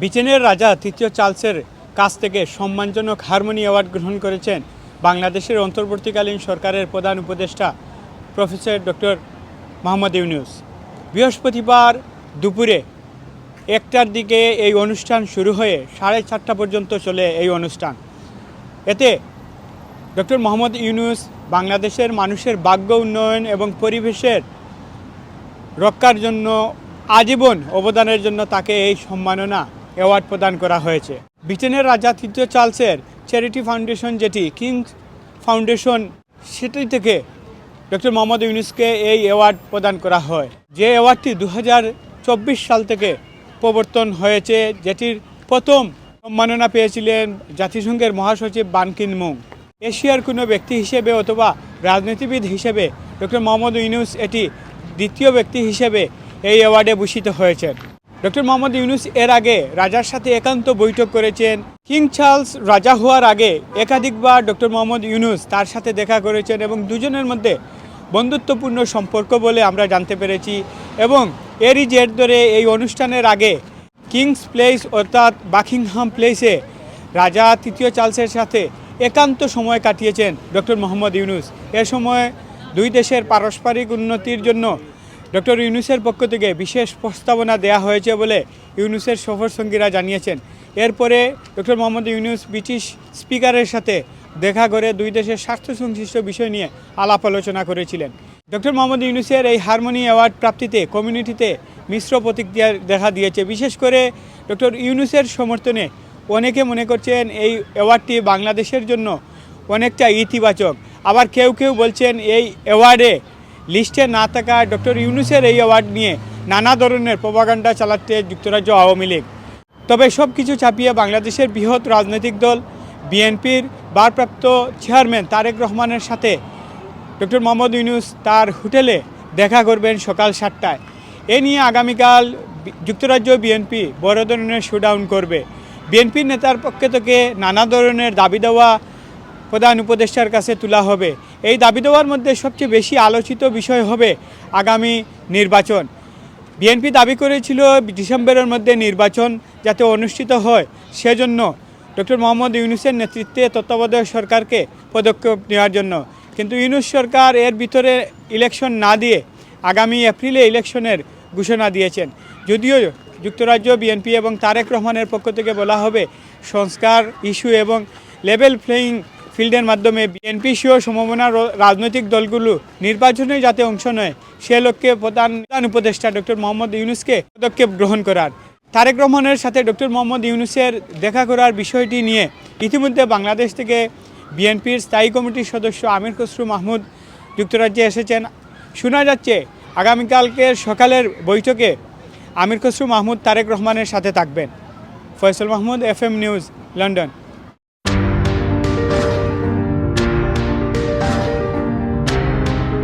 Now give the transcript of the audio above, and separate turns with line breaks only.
ব্রিটেনের রাজা তৃতীয় চার্লসের কাছ থেকে সম্মানজনক হারমোনি অ্যাওয়ার্ড গ্রহণ করেছেন বাংলাদেশের অন্তর্বর্তীকালীন সরকারের প্রধান উপদেষ্টা প্রফেসর ডক্টর মোহাম্মদ ইউনুস। বৃহস্পতিবার দুপুরে একটার দিকে এই অনুষ্ঠান শুরু হয়ে সাড়ে চারটা পর্যন্ত চলে এই অনুষ্ঠান। এতে ডক্টর মোহাম্মদ ইউনুস বাংলাদেশের মানুষের ভাগ্য উন্নয়ন এবং পরিবেশের রক্ষার জন্য আজীবন অবদানের জন্য তাকে এই সম্মাননা অ্যাওয়ার্ড প্রদান করা হয়েছে। ব্রিটেনের রাজা তৃতীয় চার্লসের চ্যারিটি ফাউন্ডেশন যেটি কিংস ফাউন্ডেশন, সেটি থেকে ডক্টর মোহাম্মদ ইউনুসকে এই অ্যাওয়ার্ড প্রদান করা হয়। যে অ্যাওয়ার্ডটি দু হাজার চব্বিশ সাল থেকে প্রবর্তন হয়েছে, যেটির প্রথম সম্মাননা পেয়েছিলেন জাতিসংঘের মহাসচিব বান কিন মুং এশিয়ার কোনো ব্যক্তি হিসেবে অথবা রাজনীতিবিদ হিসেবে ডক্টর মোহাম্মদ ইউনুস এটি দ্বিতীয় ব্যক্তি হিসেবে এই অ্যাওয়ার্ডে ভূষিত হয়েছেন। ডক্টর মোহাম্মদ ইউনুস এর আগে রাজার সাথে একান্ত বৈঠক করেছেন। কিং চার্লস রাজা হওয়ার আগে একাধিকবার ডক্টর মোহাম্মদ ইউনুস তার সাথে দেখা করেছেন এবং দুজনের মধ্যে বন্ধুত্বপূর্ণ সম্পর্ক বলে আমরা জানতে পেরেছি এবং এরই জের ধরে এই অনুষ্ঠানের আগে কিংস প্লেস অর্থাৎ বাকিংহাম প্লেসে রাজা তৃতীয় চার্লসের সাথে একান্ত সময় কাটিয়েছেন ডক্টর মোহাম্মদ ইউনুস। এ সময় দুই দেশের পারস্পরিক উন্নতির জন্য ডক্টর ইউনুসের পক্ষ থেকে বিশেষ প্রস্তাবনা দেয়া হয়েছে বলে ইউনুসের সফরসঙ্গীরা জানিয়েছেন। এরপরে ডক্টর মোহাম্মদ ইউনুস ব্রিটিশ স্পিকারের সাথে দেখা করে দুই দেশের স্বাস্থ্য সংশ্লিষ্ট বিষয় নিয়ে আলাপ আলোচনা করেছিলেন। ডক্টর মোহাম্মদ ইউনুসের এই হারমোনি অ্যাওয়ার্ড প্রাপ্তিতে কমিউনিটিতে মিশ্র প্রতিক্রিয়া দেখা দিয়েছে। বিশেষ করে ডক্টর ইউনুসের সমর্থনে অনেকে মনে করছেন এই অ্যাওয়ার্ডটি বাংলাদেশের জন্য অনেকটা ইতিবাচক। আবার কেউ কেউ বলছেন এই অ্যাওয়ার্ডে লিস্টে না থাকা ডক্টর ইউনুসের এই অ্যাওয়ার্ড নিয়ে নানা ধরনের প্রপাগান্ডা চালাচ্ছে যুক্তরাজ্য আওয়ামী লীগ। তবে সব কিছু চাপিয়ে বাংলাদেশের বৃহৎ রাজনৈতিক দল, বিএনপির ভারপ্রাপ্ত চেয়ারম্যান তারেক রহমানের সাথে ডক্টর মোহাম্মদ ইউনুস তার হোটেলে দেখা করবেন সকাল সাতটায়। এ নিয়ে আগামীকাল যুক্তরাজ্য বিএনপি বড় ধরনের শোডাউন করবে। বিএনপির নেতার পক্ষ থেকে নানা ধরনের দাবি দেওয়া প্রধান উপদেষ্টার কাছে তোলা হবে। এই দাবি দেওয়ার মধ্যে সবচেয়ে বেশি আলোচিত বিষয় হবে আগামী নির্বাচন। বিএনপি দাবি করেছিল ডিসেম্বরের মধ্যে নির্বাচন যাতে অনুষ্ঠিত হয়, সেজন্য ডক্টর মোহাম্মদ ইউনুসের নেতৃত্বে তত্ত্বাবধায়ক সরকারকে পদক্ষেপ নেওয়ার জন্য। কিন্তু ইউনুস সরকার এর ভিতরে ইলেকশন না দিয়ে আগামী এপ্রিলে ইলেকশনের ঘোষণা দিয়েছেন। যদিও যুক্তরাজ্য, বিএনপি এবং তারেক রহমানের পক্ষ থেকে বলা হবে সংস্কার ইস্যু এবং লেভেল প্লেয়িং ফিল্ডের মাধ্যমে বিএনপি সহ সমমনা রাজনৈতিক দলগুলো নির্বাচনে যাতে অংশ নেয়, সে লক্ষ্যে প্রধান উপদেষ্টা ডক্টর মোহাম্মদ ইউনুসকে পদক্ষেপ গ্রহণ করার। তারেক রহমানের সাথে ডক্টর মোহাম্মদ ইউনুসের দেখা করার বিষয়টি নিয়ে ইতিমধ্যে বাংলাদেশ থেকে বিএনপির স্থায়ী কমিটির সদস্য আমির খসরু মাহমুদ যুক্তরাজ্যে এসেছেন। শোনা যাচ্ছে আগামীকালকের সকালের বৈঠকে আমির খসরু মাহমুদ তারেক রহমানের সাথে থাকবেন। Faisal Mahmud F news London